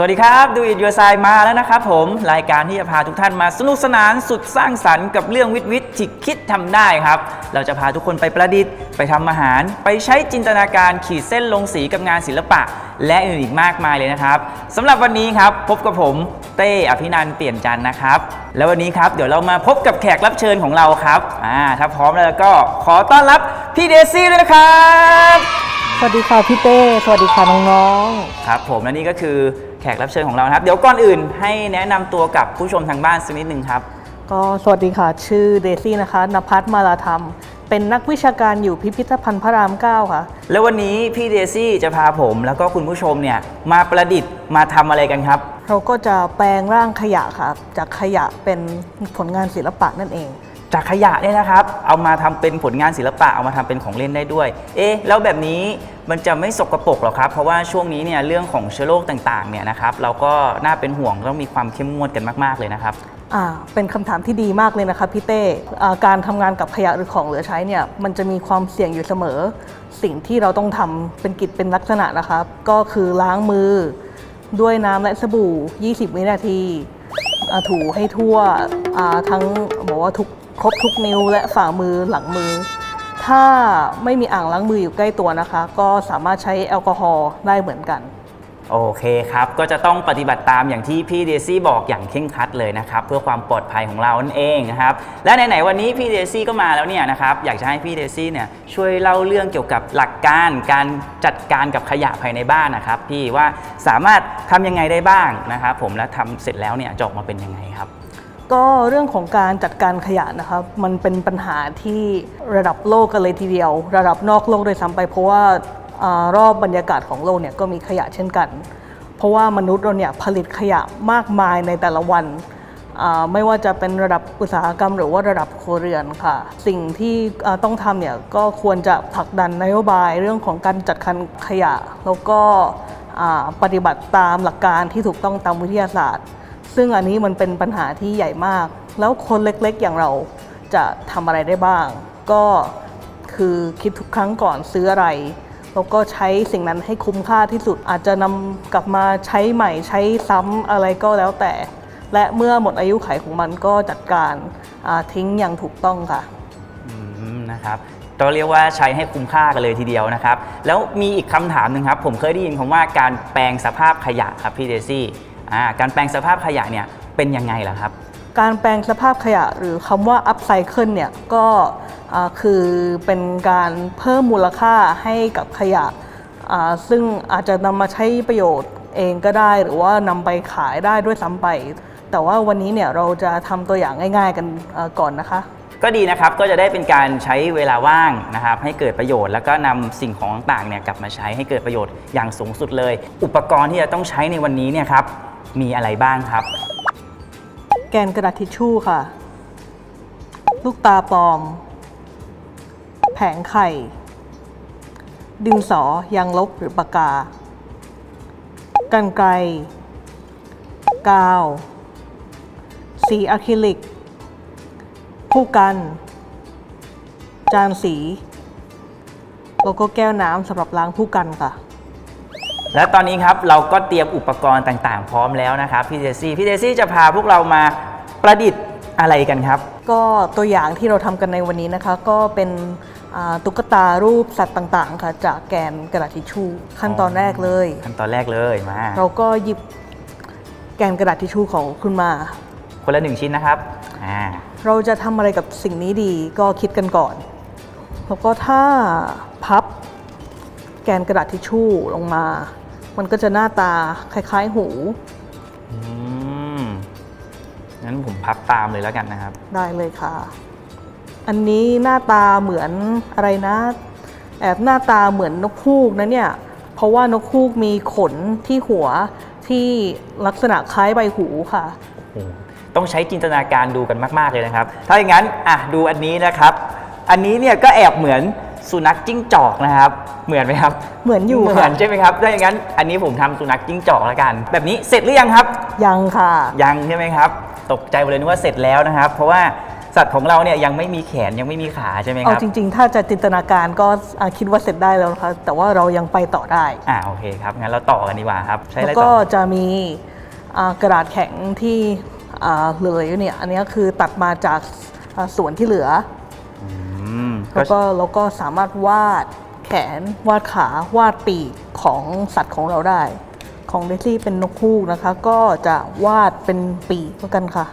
สวัสดีครับดูอิ y ยูไซมาแล้วนะครับผมรายการที่จะพาทุกท่านมาสนุกสนานสุดสร้างสรรค์กับเรื่องวิทย์วิทย์ที่คิดทำได้ครับ เราจะพาทุกคนไปประดิษฐ์ ไปทำอาหาร ไปใช้จินตนาการขีดเส้นลงสีกับงานศิลปะ และอื่นอีกมากมายเลยนะครับสำหรับวันนี้ครับพบกับผมเต้อภินันท์เปลี่ยนจันทร์นะครับ แล้ววันนี้ครับเดี๋ยวเรามาพบกับแขกรับเชิญของเราครับอ่าถ้าพร้อมแล้วก็ขอต้อนรับพี่เดซี่ด้วยนะครับ สวัสดีค่ะพี่เต้สวัสดีค่ะน้องครับ ผมและนี่ก็คือ แขกรับเชิญของเรานะครับ เดี๋ยวก่อนอื่นให้แนะนำตัวกับผู้ชมทางบ้านสักนิดหนึ่งครับๆก็สวัสดีค่ะ ชื่อเดซี่นะคะนภัสมาลาธรรม เป็นนักวิชาการอยู่พิพิธภัณฑ์พระราม 9 ค่ะ แล้ววันนี้พี่เดซี่จะพาผม แล้วก็คุณผู้ชมเนี่ยมาประดิษฐ์มาทำอะไรกันครับ เราก็จะแปลงร่างขยะค่ะ จากขยะเป็นผลงานศิลปะนั่นเอง จากขยะเนี่ยนะครับ เอามาทำเป็นผลงานศิลปะเอามาทำเป็นของเล่นได้ด้วย เอ๊ะแล้วแบบนี้มันจะไม่สกรปรกหรอครับ เพราะว่าช่วงนี้เนี่ยเรื่องของเชื้อโรคต่างๆเนี่ยนะครับเราก็น่าเป็นห่วงต้องมีความเข้มงวดกันมาก ๆเลยนะครับเป็นคำถามที่ดีมากเลยนะคะพี่เต้การทำงานกับขยะหรือของเหลือใช้เนี่ยมันจะมีความเสี่ยงอยู่เสมอ สิ่งที่เราต้องทำเป็นกิจเป็นลักษณะนะครับ ก็คือล้างมือด้วยน้ำและสบู่ 20 วินาทีถูให้ทั่วทั้งบอกว่าทุก ครบทุกนิ้วและฝ่ามือหลังมือ ถ้าไม่มีอ่างล้างมืออยู่ใกล้ตัวนะคะ ก็สามารถใช้แอลกอฮอล์ได้เหมือนกันโอเคครับ ก็จะต้องปฏิบัติตามอย่างที่พี่เดซี่บอกอย่างเคร่งครัดเลยนะครับ เพื่อความปลอดภัยของเรานั่นเองนะครับ และไหนๆวันนี้พี่เดซี่ก็มาแล้วเนี่ยนะครับ อยากจะให้พี่เดซี่เนี่ยช่วยเล่าเรื่องเกี่ยวกับหลักการการจัดการกับขยะภายในบ้านนะครับ พี่ว่าสามารถทำยังไงได้บ้างนะครับ ผมและทำเสร็จแล้วเนี่ยจอกมาเป็นยังไง ก็เรื่องของการจัดการขยะนะครับ มันเป็นปัญหาที่ระดับโลกกันเลยทีเดียว ระดับนอกโลกโดยซ้ำไป เพราะว่าอารอบบรรยากาศของโลกเนี่ยก็มีขยะเช่นกัน เพราะว่ามนุษย์เราเนี่ยผลิตขยะมากมายในแต่ละวัน ไม่ว่าจะเป็นระดับอุตสาหกรรม หรือว่าระดับครัวเรือนค่ะ สิ่งที่ต้องทำเนี่ยก็ควรจะผลักดันนโยบายเรื่องของการจัดการขยะ แล้วก็ปฏิบัติตามหลักการที่ถูกต้องตามวิทยาศาสตร์ ซึ่งอันนี้มันเป็นปัญหาที่ใหญ่มาก แล้วคนเล็กๆอย่างเราจะทำอะไรได้บ้าง ก็คือคิดทุกครั้งก่อนซื้ออะไร แล้วก็ใช้สิ่งนั้นให้คุ้มค่าที่สุด อาจจะนำกลับมาใช้ใหม่ใช้ซ้ำอะไรก็แล้วแต่ และเมื่อหมดอายุไขของมันก็จัดการาทิ้งอย่างถูกต้องค่ะนะครับต้องเรียกว่าใช้ให้คุ้มค่ากันเลยทีเดียวนะครับ แล้วมีอีกคำถามหนึ่งครับ ผมเคยได้ยินคำว่าการแปลงสภาพขยะครับพี่เดซี่ อ่าการแปลงสภาพขยะเนี่ยเป็นยังไงล่ะครับ การแปลงสภาพขยะหรือคำว่า upcycle เนี่ยก็อ่าคือเป็นการเพิ่มมูลค่าให้กับขยะอ่าซึ่งอาจจะนำมาใช้ประโยชน์เองก็ได้ หรือว่านำไปขายได้ด้วยซ้ำไป แต่ว่าวันนี้เนี่ยเราจะทำตัวอย่างง่าย ๆ กันอ่าก่อนนะคะ ก็ดีนะครับก็จะได้เป็นการใช้เวลาว่างนะครับ ให้เกิดประโยชน์แล้วก็นำสิ่งของต่างๆเนี่ยกลับมาใช้ให้เกิดประโยชน์อย่างสูงสุดเลย อุปกรณ์ที่จะต้องใช้ในวันนี้เนี่ยครับ มีอะไรบ้างครับ แกนกระดาษทิชชู่ค่ะ ลูกตาปลอม แผงไข่ ดินสอยางลบหรือปากกา กันไกรกาว สีอะคริลิกผู้กัน จานสี แล้วก็แก้วน้ำสำหรับล้างผู้กันค่ะ และตอนนี้ครับเราก็เตรียมอุปกรณ์ต่างๆ พร้อมแล้วนะครับพี่เดซี่พี่เดซี่จะพาพวกเรามาประดิษฐ์อะไรกันครับ ก็ตัวอย่างที่เราทำกันในวันนี้นะคะ ก็เป็นอ่าตุ๊กตารูปสัตว์ต่างๆ ค่ะ จากแกนกระดาษทิชชู่ขั้นตอนแรกเลย ขั้นตอนแรกเลยมาเราก็หยิบแกนกระดาษทิชชู่ของคุณมา คนละหนึ่งชิ้นนะครับอ่าเราจะทำอะไรกับสิ่งนี้ดีก็คิดกันก่อน แล้วก็ถ้าพับแกนกระดาษทิชชู่ลงมา มันก็จะหน้าตาคล้ายๆหู อืมงั้นผมพับตามเลยแล้วกันนะครับ ได้เลยค่ะ อันนี้หน้าตาเหมือนอะไรนะ แอบหน้าตาเหมือนนกฮูกนะเนี่ย เพราะว่านกฮูกมีขนที่หัวที่ลักษณะคล้ายใบหูค่ะโอ้โหต้องใช้จินตนาการดูกันมาก ๆ เลยนะครับ ถ้าอย่างนั้นอะดูอันนี้นะครับ อันนี้เนี่ยก็แอบเหมือน สุนัขจิ้งจอกนะครับ เหมือนไหมครับ เหมือนอยู่เหมือค่ะนใช่ไหมครับถ้าอย่างนั้นอันนี้ผมทำสุนัขจิ้งจอกแล้วกัน แบบนี้เสร็จหรือยังครับ ยังค่ะ ยังใช่ไหมครับ ตกใจหมดเลยนึกว่าเสร็จแล้วนะครับ เพราะว่าสัตว์ของเราเนี่ยยังไม่มีแขนยังไม่มีขาใช่ไหมคเอารับจริง ๆ ถ้าจะจินตนาการก็อ่าคิดว่าเสร็จได้แล้วนะคะแต่ว่าเรายังไปต่อได้อ่าโอเคครับงั้นเราต่อกันดีกว่าครับใช้อะแล้ไรวก็ต่อจะมีอ่ากระดาษแข็งที่อ่าเหลืออยู่เนี่ยอันนี้คือตัดมาจากอ่าส่วนที่เหลืออืม แล้วก็เราก็สามารถวาดแขนวาดขาวาดปีกของสัตว์ของเราได้ ของเดซี่เป็นนกฮูกนะคะ ก็จะวาดเป็นปีกเหมือนกันค่ะ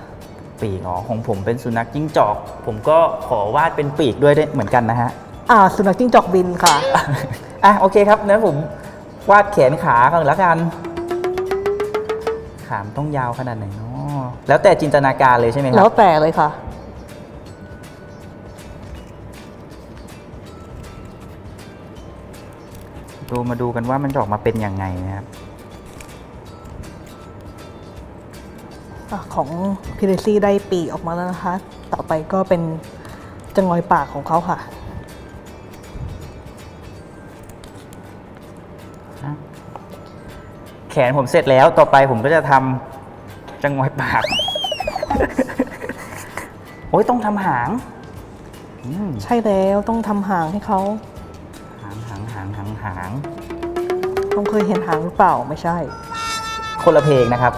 ปีกอ๋อของผมเป็นสุนัขจิ้งจอก ผมก็ขอวาดเป็นปีกด้วยได้เหมือนกันนะฮะอ่าสุนัขจิ้งจอกบินค่ะอะโอเคครับนั้นผมวาดแขนขากันแล้วกันขามนต้องยาวขนาดไหนเนาะแล้วแต่จินตนาการเลยใช่ไหมคแล้รัวบแต่เลยค่ะ ดูมาดูกันว่ามันจะออกมาเป็นยังไงนะครับอะของพิเรซี่ได้ปีกออกมาแล้วนะคะ ต่อไปก็เป็นจะงอยปากของเขาค่ะ แขนผมเสร็จแล้วต่อไปผมก็จะทำจะงอยปาก โอ้ยต้องทำหางอืมใช่แล้วต้องทำหางให้เขา ต้องเคยเห็นหางหรือเปล่าไม่ใช่ คนละเพลงนะครับ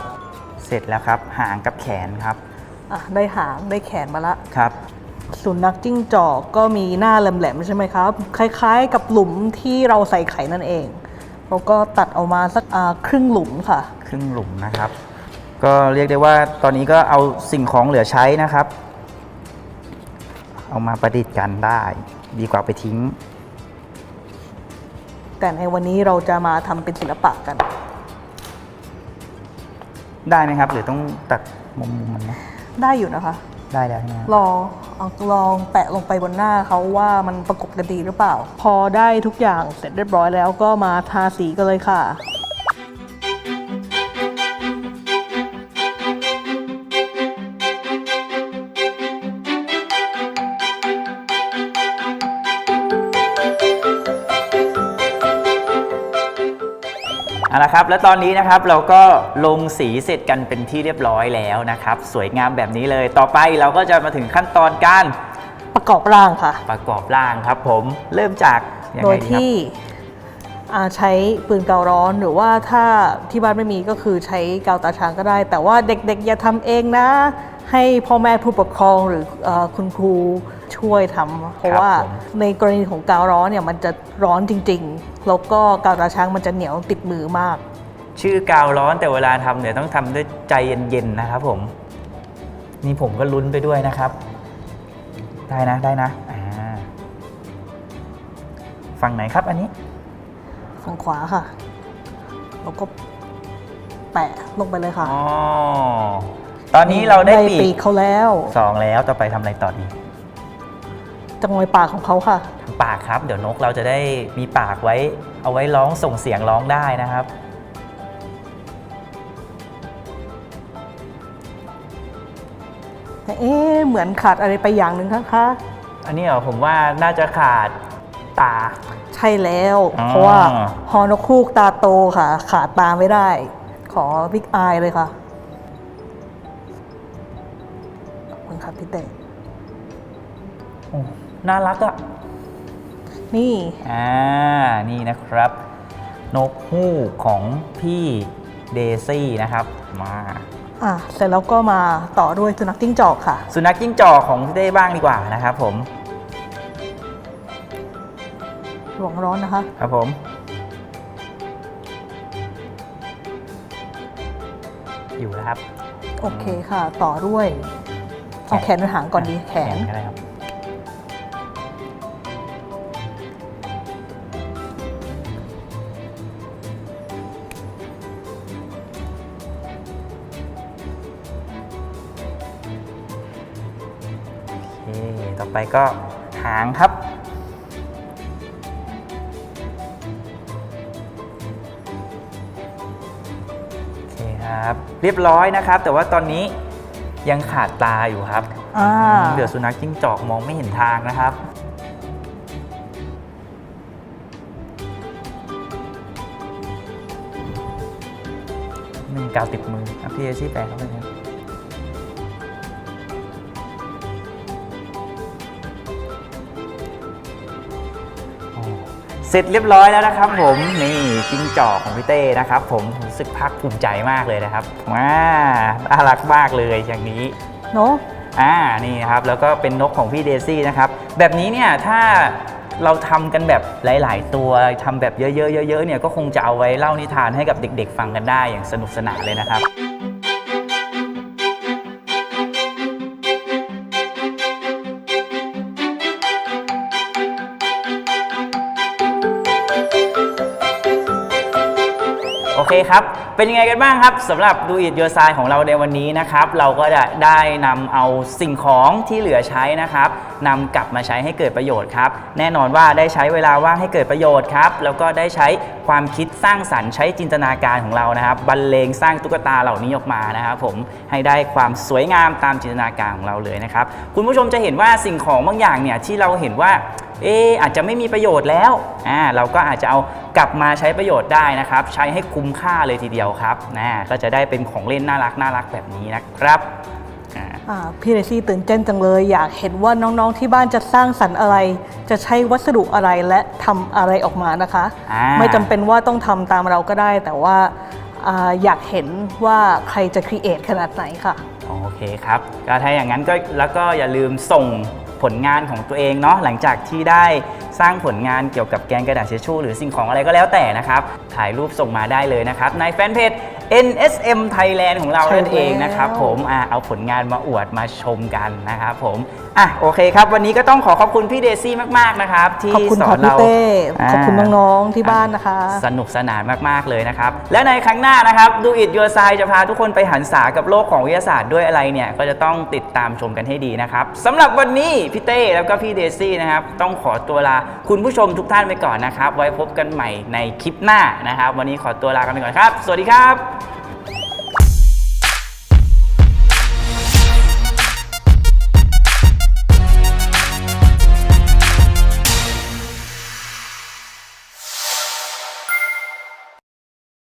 เสร็จแล้วครับหางกับแขนครับอะได้หางได้แขนมาละ ครับ สุนัขจิ้งจอกก็มีหน้าแหลมๆใช่ไหมครับ คล้ายๆกับหลุมที่เราใส่ไข่นั่นเองแล้วก็ตัดออกมาสักอ่าครึ่งหลุมค่ะ ครึ่งหลุมนะครับ ก็เรียกได้ว่าตอนนี้ก็เอาสิ่งของเหลือใช้นะครับ เอามาประดิษฐ์กันได้ ดีกว่าไปทิ้ง แต่ในวันนี้เราจะมาทำเป็นศิลปะกัน ได้ไหมครับ หรือต้องตัดมุมมันนะได้อยู่นะคะ ได้แล้วใช่ไหมครับลองเอาลองแปะลงไปบนหน้าเขาว่ามันประกบกันดีหรือเปล่า พอได้ทุกอย่างเสร็จเรียบร้อยแล้วก็มาทาสีกันเลยค่ะ เอาละครับ แล้วตอนนี้นะครับเราก็ลงสีเสร็จกันเป็นที่เรียบร้อยแล้วนะครับ สวยงามแบบนี้เลย ต่อไปเราก็จะมาถึงขั้นตอนการประกอบร่างค่ะ ประกอบร่างครับ ผมเริ่มจากยังโดไงยดีครับที่อ่าใช้ปืนกาวร้อนหรือว่าถ้าที่บ้านไม่มีก็คือใช้กาวตาช้างก็ได้ แต่ว่าเด็กๆอย่าทำเองนะ ให้พ่อแม่ผู้ปกครองหรือเออคุณครู ช่วยทำเพราะว่าในกรณีของกาวร้อนเนี่ยมันจะร้อนจริง ๆ แล้วก็กาวตาช้างมันจะเหนียวติดมือมาก ชื่อกาวร้อนแต่เวลาทำเนี่ยต้องทำด้วยใจเย็นๆนะครับผมนี่ผมก็ลุ้นไปด้วยนะครับ ได้นะได้นะอ่าฝั่งไหนครับอันนี้ ฝั่งขวาค่ะ แล้วก็แปะลงไปเลยค่ะอ๋อตอนนี้เราได้ปีปีกกเขาแล้วสองแล้วต่อไปทำอะไรต่อดี จะงอยปากของเขาค่ะทำปากครับ เดี๋ยวนกเราจะได้มีปากไว้ เอาไว้ร้องส่งเสียงร้องได้นะครับ แต่เอ๊ะเหมือนขาดอะไรไปอย่างหนึ่งนะคะ อันนี้เหรอผมว่าน่าจะขาดตา ใช่แล้ว อ๋อ เพราะว่าฮอนกคูกตาโตค่ะ ขาดตาไม่ได้ ขอบิ๊กอายเลยค่ะ ขอบคุณครับพี่เต้โอ้ น่ารักอะนี่ อ่า นี่นะครับ นกฮูกของพี่เดซี่นะครับ มา อะเสร็จแล้วก็มาต่อด้วยสุนัขจิ้งจอกค่ะ สุนัขจิ้งจอกของพี่เต้บ้างดีกว่านะครับผม หลวงร้อนนะคะ ครับผม อยู่แล้วครับ โอเคค่ะ ต่อด้วย เอาแขนด้วยหางก่อนดี แขนก็ได้ครับ ไปก็หางครับ โอเคครับ เรียบร้อยนะครับ แต่ว่าตอนนี้ยังขาดตาอยู่ครับอ่าเหลือสุนัขจิ้งจอกมองไม่เห็นทางนะครับ หนึ่งกาวติดมืออะพี่เอซี่แปลเข้าไปนะ เสร็จเรียบร้อยแล้วนะครับ ผมนี่จิ้งจอกของพี่เต้นะครับ ผมรู้สึกภาคภูมิใจมากเลยนะครับว้าน่ารักมากเลยอย่างนี้เนาะอ่านี่นะครับแล้วก็เป็นนกของพี่เดซี่นะครับแบบนี้เนี่ยถ้าเราทำกันแบบหลาย ๆ ตัวทำแบบเยอะๆเยอะๆเนี่ยก็คงจะเอาไว้เล่านิทานให้กับเด็ก ๆ ฟังกันได้อย่างสนุกสนานเลยนะครับ คครับ เป็นยังไงกันบ้างครับสำหรับดูอิ t ย o ซายของเราในวันนี้นะครับ เราก็จะได้นำเอาสิ่งของที่เหลือใช้นะครับนำกลับมาใช้ให้เกิดประโยชน์ครับ แน่นอนว่าได้ใช้เวลาว่างให้เกิดประโยชน์ครับ แล้วก็ได้ใช้ความคิดสร้างสรรค์ใช้จินตนาการของเรานะครับบรรเลงสร้างตุ๊กตาเหล่านี้ออกมานะครับผมให้ได้ความสวยงามตามจินตนาการของเราเลยนะครับ คุณผู้ชมจะเห็นว่าสิ่งของบางอย่างเนี่ยที่เราเห็นว่า เอออาจจะไม่มีประโยชน์แล้วอ่าเราก็อาจจะเอากลับมาใช้ประโยชน์ได้นะครับ ใช้ให้คุ้มค่าเลยทีเดียวครับนะก็จะได้เป็นของเล่นน่ารักน่ารักแบบนี้นะครับอ่าอ่าพี่เดซี่ตื่นเต้นจังเลย อยากเห็นว่าน้องๆที่บ้านจะสร้างสรรค์อะไร จะใช้วัสดุอะไรและทำอะไรออกมานะคะอ่าไม่จำเป็นว่าต้องทำตามเราก็ได้ แต่ว่าอ่าอยากเห็นว่าใครจะครีเอทขนาดไหนค่ะโอเคครับก็ถ้าอย่างนั้นก็แล้วก็อย่าลืมส่ง ผลงานของตัวเองเนาะหลังจากที่ได้สร้างผลงานเกี่ยวกับแกนกระดาษเชชชู่หรือสิ่งของอะไรก็แล้วแต่นะครับ ถ่ายรูปส่งมาได้เลยนะครับในแฟนเพจ NSM Thailand ของเราใช่นั่นเองนะครับแล้วผมอะเอาผลงานมาอวดมาชมกันนะครับผมอะโอเคครับ วันนี้ก็ต้องขอขอบคุณพี่เดซี่มาก ๆ นะครับ ที่ขอบคุณสอค่ะนพี่เรา เต้ขอบคุณาน้องๆที่บ้านนะคะ สนุกสนานมาก ๆ เลยนะครับ และในครั้งหน้านะครับดูอิ t ย o ซายจะพาทุกคนไปหันษากับโลกของวิทยาศาสตร์ด้วยอะไรเนี่ย ก็จะต้องติดตามชมกันให้ดีนะครับสำหรับวันนี้พี่เต้แล้วก็พี่เดซี่นะครับ ต้องขอตัวลาคุณผู้ชมทุกท่านไปก่อนนะครับ ไว้พบกันใหม่ในคลิปหน้านะครับ วันนี้ขอตัวลากันไปก่อนครับ สวัสดีครับ